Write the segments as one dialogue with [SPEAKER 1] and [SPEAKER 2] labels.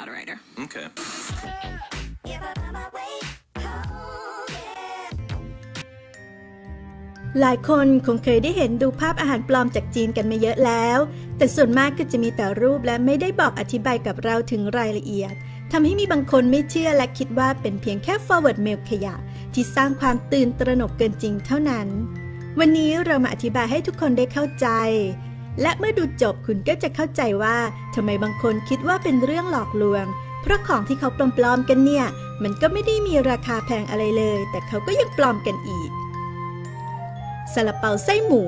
[SPEAKER 1] not a writer.
[SPEAKER 2] Okay.
[SPEAKER 3] Give up on my way home, yeah.
[SPEAKER 4] หลายคนคงเคยได้เห็นดูภาพอาหารปลอมจากจีนกันมาเยอะแล้ว แต่ส่วนมากก็จะมีแต่รูปและไม่ได้บอกอธิบายกับเราถึงรายละเอียดทำให้มีบางคนไม่เชื่อและคิดว่าเป็นเพียงแค่ forward mail ขยะ ที่สร้างความตื่นตระหนกเกินจริงเท่านั้น วันนี้เรามาอธิบายให้ทุกคนได้เข้าใจ และเมื่อดูจบคุณก็จะเข้าใจว่าทำไมบางคนคิดว่าเป็นเรื่องหลอกลวง เพราะของที่เขาปลอมๆกันเนี่ย มันก็ไม่ได้มีราคาแพงอะไรเลย แต่เขาก็ยังปลอมกันอีกซาลาเปาไส้หมู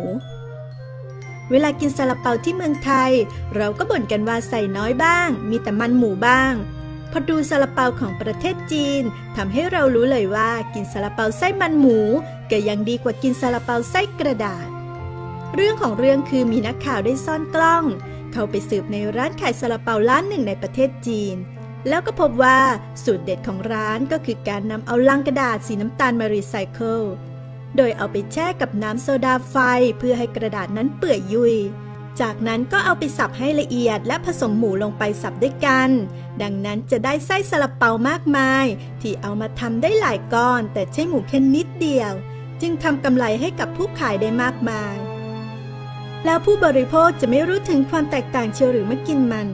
[SPEAKER 4] เวลากินซาลาเปาที่เมืองไทย เราก็บ่นกันว่าใส่น้อยบ้าง มีแต่มันหมูบ้าง พอดูซาลาเปาของประเทศจีนทำให้เรารู้เลยว่ากินซาลาเปาไส้มันหมู ก็ยังดีกว่ากินซาลาเปาไส้กระดาษ เรื่องของเรื่องคือมีนักข่าวได้ซ่อนกล้อง เขาไปสืบในร้านขายซาลาเปาร้านหนึ่งในประเทศจีน แล้วก็พบว่าสูตรเด็ดของร้านก็คือการนำเอาลังกระดาษสีน้ำตาลมารีไซเคิล โดยเอาไปแช่กับน้ำโซดาไฟเพื่อให้กระดาษนั้นเปื่อยยุยจากนั้นก็เอาไปสับให้ละเอียดและผสมหมูลงไปสับด้วยกัน ดังนั้นจะได้ไส้ซาลาเปามากมาย ที่เอามาทำได้หลายก้อน แต่ใช้หมูแค่นิดเดียว จึงทำกำไรให้กับผู้ขายได้มากมาย แล้วผู้บริโภคจะไม่รู้ถึงความแตกต่างเชียวหรือไม่กินมัน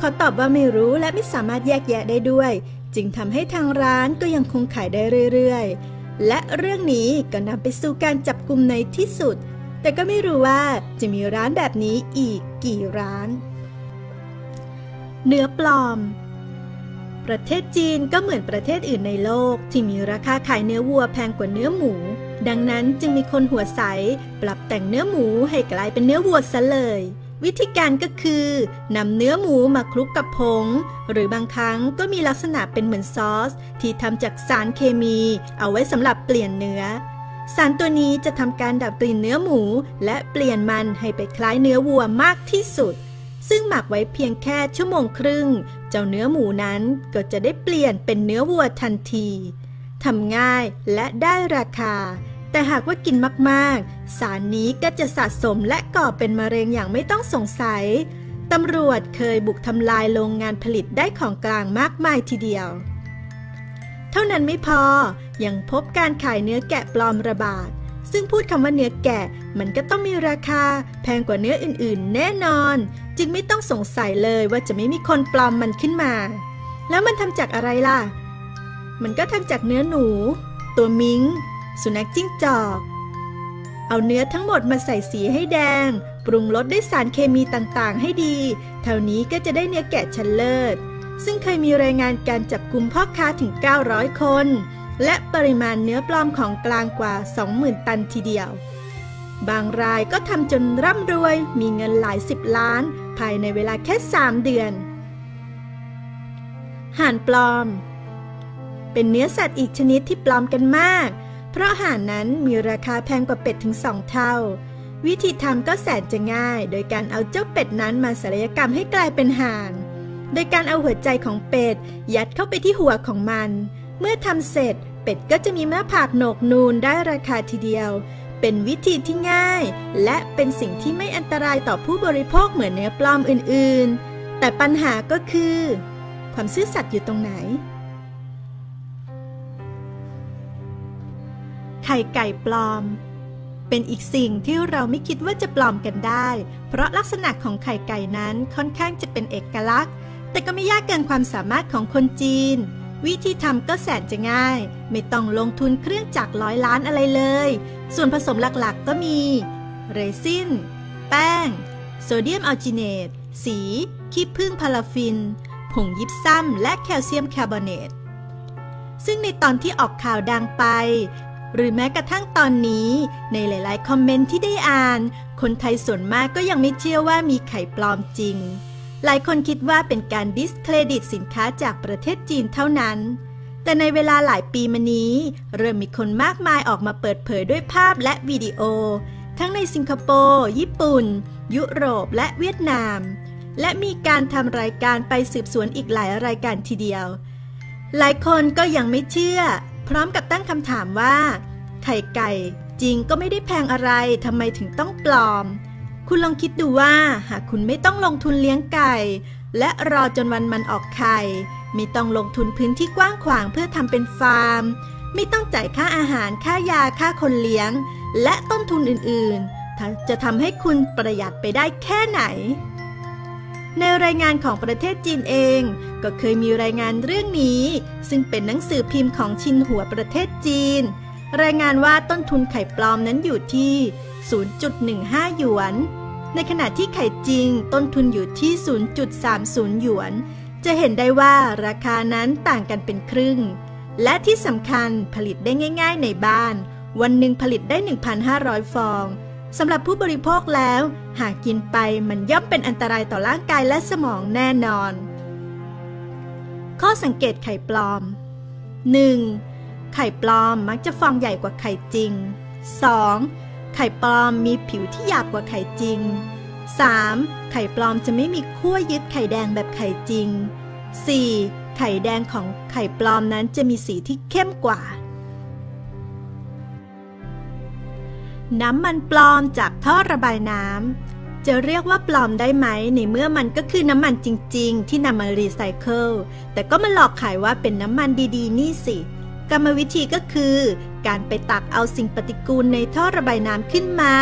[SPEAKER 4] ขอตอบว่าไม่รู้และไม่สามารถแยกแยะได้ด้วย จึงทำให้ทางร้านก็ยังคงขายได้เรื่อยๆ และเรื่องนี้ก็นำไปสู่การจับกลุ่มในที่สุด แต่ก็ไม่รู้ว่าจะมีร้านแบบนี้อีกกี่ร้าน เนื้อปลอม ประเทศจีนก็เหมือนประเทศอื่นในโลกที่มีราคาขายเนื้อวัวแพงกว่าเนื้อหมู ดังนั้นจึงมีคนหัวใส ปรับแต่งเนื้อหมูให้กลายเป็นเนื้อวัวซะเลย วิธีการก็คือนำเนื้อหมูมาคลุกกับผง หรือบางครั้งก็มีลักษณะเป็นเหมือนซอส ที่ทำจากสารเคมี เอาไว้สำหรับเปลี่ยนเนื้อ สารตัวนี้จะทำการดับกลิ่นเนื้อหมู และเปลี่ยนมันให้ไปคล้ายเนื้อวัวมากที่สุด ซึ่งหมักไว้เพียงแค่ชั่วโมงครึ่ง เจ้าเนื้อหมูนั้นก็จะได้เปลี่ยนเป็นเนื้อวัวทันทีทำง่ายและได้ราคา แต่หากว่ากินมากๆ สารนี้ก็จะสะสมและก่อเป็นมะเร็งอย่างไม่ต้องสงสัย ตำรวจเคยบุกทำลายโรงงานผลิตได้ของกลางมากมายทีเดียว เท่านั้นไม่พอ ยังพบการขายเนื้อแกะปลอมระบาด ซึ่งพูดคำว่าเนื้อแกะ มันก็ต้องมีราคา แพงกว่าเนื้ออื่นๆ แน่นอน จึงไม่ต้องสงสัยเลยว่าจะไม่มีคนปลอมมันขึ้นมา แล้วมันทำจากอะไรล่ะ มันก็ทำจากเนื้อหนู ตัวมิง สุนัขจิ้งจอก เอาเนื้อทั้งหมดมาใส่สีให้แดง ปรุงรสด้วยสารเคมีต่างๆ ให้ดี เท่านี้ก็จะได้เนื้อแกะชั้นเลิศ ซึ่งเคยมีรายงานการจับกลุ่มพ่อค้าถึง 900 คน และปริมาณเนื้อปลอมของกลางกว่า 20,000 ตันทีเดียว บางรายก็ทำจนร่ำรวยมีเงินหลายสิบล้าน ภายในเวลาแค่ 3 เดือน ห่านปลอม เป็นเนื้อสัตว์อีกชนิดที่ปลอมกันมาก เพราะห่านนั้นมีราคาแพงกว่าเป็ดถึงสองเท่า วิธีทำก็แสนจะง่าย โดยการเอาเจ้าเป็ดนั้นมาศัลยกรรมให้กลายเป็นห่าน โดยการเอาหัวใจของเป็ดยัดเข้าไปที่หัวของมัน เมื่อทำเสร็จเป็ดก็จะมีหน้าผากโหนกนูนได้ราคาทีเดียว เป็นวิธีที่ง่าย และเป็นสิ่งที่ไม่อันตรายต่อผู้บริโภคเหมือนเนื้อปลอมอื่นๆ แต่ปัญหาก็คือ ความซื่อสัตย์อยู่ตรงไหน ไข่ไก่ปลอม เป็นอีกสิ่งที่เราไม่คิดว่าจะปลอมกันได้ เพราะลักษณะของไข่ไก่นั้นค่อนข้างจะเป็นเอกลักษณ์ แต่ก็ไม่ยากเกินความสามารถของคนจีน วิธีทำก็แสนจะง่าย ไม่ต้องลงทุนเครื่องจักรร้อยล้านอะไรเลย ส่วนผสมหลักๆก็มี เรซิน แป้ง โซเดียมอัลจิเนต สีขี้ผึ้งพาราฟิน ผงยิปซัมและแคลเซียมคาร์บอเนตซึ่งในตอนที่ออกข่าวดังไป หรือแม้กระทั่งตอนนี้ในหลาย ๆ คอมเมนต์ที่ได้อ่าน คนไทยส่วนมากก็ยังไม่เชื่อว่ามีไข่ปลอมจริง หลายคนคิดว่าเป็นการดิสเครดิตสินค้าจากประเทศจีนเท่านั้น แต่ในเวลาหลายปีมานี้ เริ่มมีคนมากมายออกมาเปิดเผยด้วยภาพและวิดีโอ ทั้งในสิงคโปร์ ญี่ปุ่น ยุโรป และเวียดนาม และมีการทำรายการไปสืบสวนอีกหลายรายการทีเดียวหลายคนก็ยังไม่เชื่อ พร้อมกับตั้งคำถามว่า ไข่ไก่จริงก็ไม่ได้แพงอะไรทำไมถึงต้องปลอม คุณลองคิดดูว่า หากคุณไม่ต้องลงทุนเลี้ยงไก่ และรอจนวันมันออกไข่ไม่ต้องลงทุนพื้นที่กว้างขวางเพื่อทำเป็นฟาร์ม ไม่ต้องจ่ายค่าอาหารค่ายาค่าคนเลี้ยง และต้นทุนอื่นๆ จะทำให้คุณประหยัดไปได้แค่ไหน ในรายงานของประเทศจีนเอง ก็เคยมีรายงานเรื่องนี้ ซึ่งเป็นหนังสือพิมพ์ของชินหัวประเทศจีน รายงานว่าต้นทุนไข่ปลอมนั้นอยู่ที่ 0.15 หยวน ในขณะที่ไข่จริงต้นทุนอยู่ที่ 0.30 หยวน จะเห็นได้ว่าราคานั้นต่างกันเป็นครึ่ง และที่สำคัญผลิตได้ง่าย ๆ ในบ้าน วันหนึ่งผลิตได้ 1,500 ฟอง สำหรับผู้บริโภคแล้ว หากกินไปมันย่อมเป็นอันตรายต่อร่างกายและสมองแน่นอน ข้อสังเกตไข่ปลอม 1. ไข่ปลอมมักจะฟองใหญ่กว่าไข่จริง 2. ไข่ปลอมมีผิวที่หยาบกว่าไข่จริง 3. ไข่ปลอมจะไม่มีขั้วยึดไข่แดงแบบไข่จริง 4. ไข่แดงของไข่ปลอมนั้นจะมีสีที่เข้มกว่า น้ำมันปลอมจากท่อระบายน้ำ จะเรียกว่าปลอมได้ไหมในเมื่อมันก็คือน้ำมันจริง ๆ ที่นำมารีไซเคิลแต่ก็มาหลอกขายว่าเป็นน้ำมันดีๆ นี่สิ กรรมวิธีก็คือ การไปตักเอาสิ่งปฏิกูลในท่อระบายน้ำขึ้นมา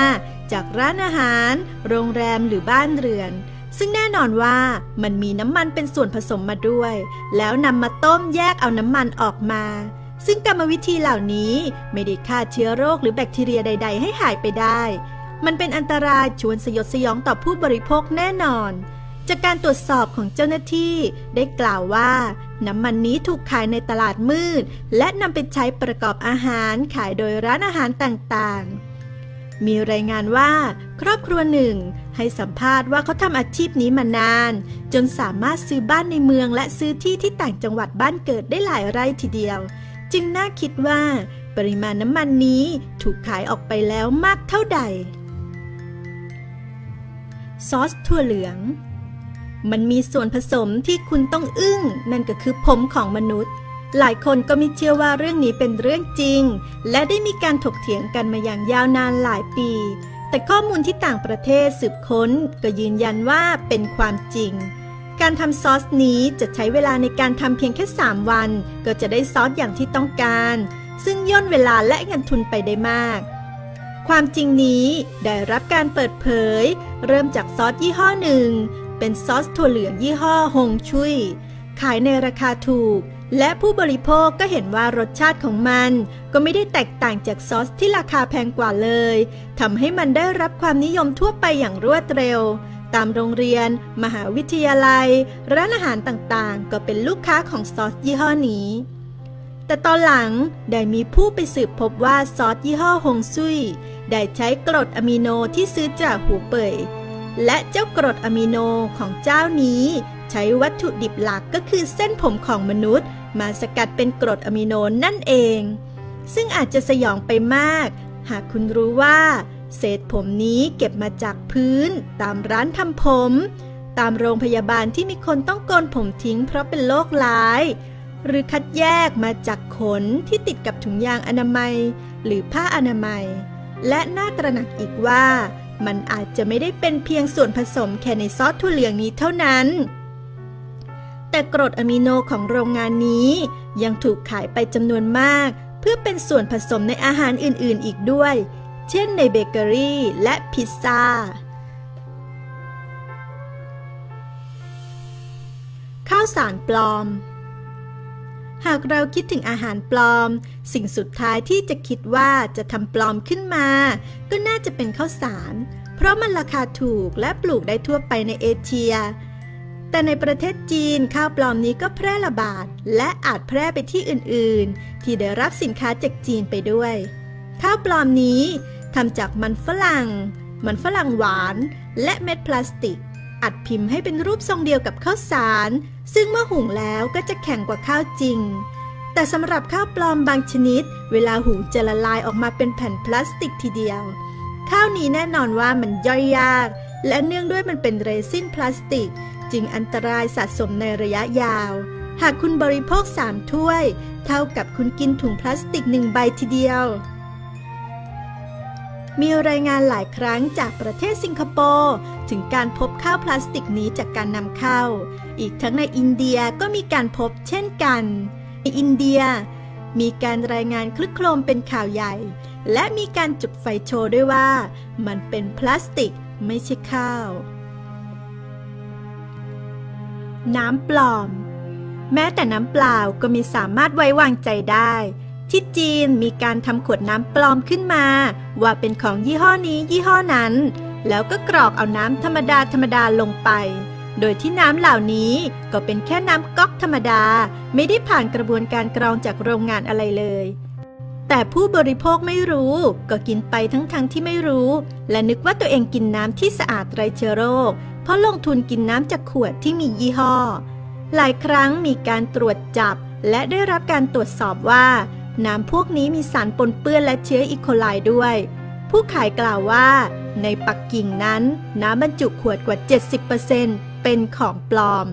[SPEAKER 4] จากร้านอาหาร โรงแรมหรือบ้านเรือน ซึ่งแน่นอนว่ามันมีน้ำมันเป็นส่วนผสมมาด้วย แล้วนำมาต้มแยกเอาน้ำมันออกมา ซึ่งกรรมวิธีเหล่านี้ไม่ได้ฆ่าเชื้อโรคหรือแบคทีเรียใด ๆ ให้หายไปได้ มันเป็นอันตรายชวนสยดสยองต่อผู้บริโภคแน่นอน จากการตรวจสอบของเจ้าหน้าที่ได้กล่าวว่า น้ำมันนี้ถูกขายในตลาดมืด และนำไปใช้ประกอบอาหารขายโดยร้านอาหารต่างๆมีรายงานว่า ครอบครัวหนึ่ง ให้สัมภาษณ์ว่าเขาทำอาชีพนี้มานาน จนสามารถซื้อบ้านในเมืองและซื้อที่ที่ต่างจังหวัดบ้านเกิดได้หลายไร่ทีเดียว จึงน่าคิดว่า ปริมาณน้ำมันนี้ถูกขายออกไปแล้วมากเท่าใด ซอสถั่วเหลือง มันมีส่วนผสมที่คุณต้องอึ้ง นั่นก็คือผมของมนุษย์ หลายคนก็ไม่เชื่อว่าเรื่องนี้เป็นเรื่องจริง และได้มีการถกเถียงกันมาอย่างยาวนานหลายปี แต่ข้อมูลที่ต่างประเทศสืบค้นก็ยืนยันว่าเป็นความจริง การทำซอสนี้จะใช้เวลาในการทำเพียงแค่ 3 วัน ก็จะได้ซอสอย่างที่ต้องการ ซึ่งย่นเวลาและเงินทุนไปได้มาก ความจริงนี้ได้รับการเปิดเผย เริ่มจากซอสยี่ห้อหนึ่ง เป็นซอสถั่วเหลืองยี่ห้อฮงชุย ขายในราคาถูก และผู้บริโภคก็เห็นว่ารสชาติของมัน ก็ไม่ได้แตกต่างจากซอสที่ราคาแพงกว่าเลยทำให้มันได้รับความนิยมทั่วไปอย่างรวดเร็ว ตามโรงเรียน มหาวิทยาลัย ร้านอาหารต่างๆ ก็เป็นลูกค้าของซอสยี่ห้อนี้ แต่ตอนหลังได้มีผู้ไปสืบพบว่าซอสยี่ห้อฮงซุยได้ใช้กรดอะมิโนที่ซื้อจากหูเป่ยและเจ้ากรดอะมิโนของเจ้านี้ ใช้วัตถุดิบหลักก็คือเส้นผมของมนุษย์ มาสกัดเป็นกรดอะมิโนนั่นเอง ซึ่งอาจจะสยองไปมาก หากคุณรู้ว่า เศษผมนี้เก็บมาจากพื้น ตามร้านทำผม ตามโรงพยาบาลที่มีคนต้องโกนผมทิ้งเพราะเป็นโรคร้าย หรือคัดแยกมาจากขนที่ติดกับถุงยางอนามัย หรือผ้าอนามัย และน่าตระหนักอีกว่า มันอาจจะไม่ได้เป็นเพียงส่วนผสมแค่ในซอสถั่วเหลืองนี้เท่านั้นแต่กรดอะมิโนของโรงงานนี้ยังถูกขายไปจำนวนมาก เพื่อเป็นส่วนผสมในอาหารอื่น ๆ อีกด้วย เช่นในเบเกอรี่และพิซซ่า ข้าวสารปลอม หากเราคิดถึงอาหารปลอม สิ่งสุดท้ายที่จะคิดว่าจะทำปลอมขึ้นมา ก็น่าจะเป็นข้าวสาร เพราะมันราคาถูกและปลูกได้ทั่วไปในเอเชีย แต่ในประเทศจีนข้าวปลอมนี้ก็แพร่ระบาด และอาจแพร่ไปที่อื่น ๆ ที่ได้รับสินค้าจากจีนไปด้วย ข้าวปลอมนี้ทำจากมันฝรั่ง มันฝรั่งหวาน และเม็ดพลาสติก อัดพิมพ์ให้เป็นรูปทรงเดียวกับข้าวสาร ซึ่งเมื่อหุงแล้วก็จะแข็งกว่าข้าวจริง แต่สำหรับข้าวปลอมบางชนิด เวลาหุงจะละลายออกมาเป็นแผ่นพลาสติกทีเดียว ข้าวนี้แน่นอนว่ามันย่อยยาก และเนื่องด้วยมันเป็นเรซินพลาสติก จึงอันตรายสะสมในระยะยาว หากคุณบริโภคสามถ้วย เท่ากับคุณกินถุงพลาสติกหนึ่งใบทีเดียว มีรายงานหลายครั้งจากประเทศสิงคโปร์ถึงการพบข้าวพลาสติกนี้จากการนำเข้า อีกทั้งในอินเดียก็มีการพบเช่นกัน ในอินเดีย มีการรายงานคลึกโครมเป็นข่าวใหญ่ และมีการจุดไฟโชว์ด้วยว่า มันเป็นพลาสติกไม่ใช่ข้าว น้ำปลอม แม้แต่น้ำเปล่าก็มีสามารถไว้วางใจได้ ที่จีนมีการทำขวดน้ำปลอมขึ้นมา ว่าเป็นของยี่ห้อนี้ยี่ห้อนั้น แล้วก็กรอกเอาน้ำธรรมดาธรรมดาลงไป โดยที่น้ำเหล่านี้ก็เป็นแค่น้ำก๊อกธรรมดา ไม่ได้ผ่านกระบวนการกรองจากโรงงานอะไรเลย แต่ผู้บริโภคไม่รู้ ก็กินไปทั้งๆทที่ไม่รู้ และนึกว่าตัวเองกินน้ำที่สะอาดไรเชื้อโรค เพราะลงทุนกินน้ำจากขวดที่มียี่ห้อ หลายครั้งมีการตรวจจับ และได้รับการตรวจสอบว่า น้ำพวกนี้มีสารปนเปื้อนและเชื้ออีโคไลด้วย ผู้ขายกล่าวว่า ในปักกิ่งนั้น น้ำบรรจุขวดกว่า 70%เป็นของปลอม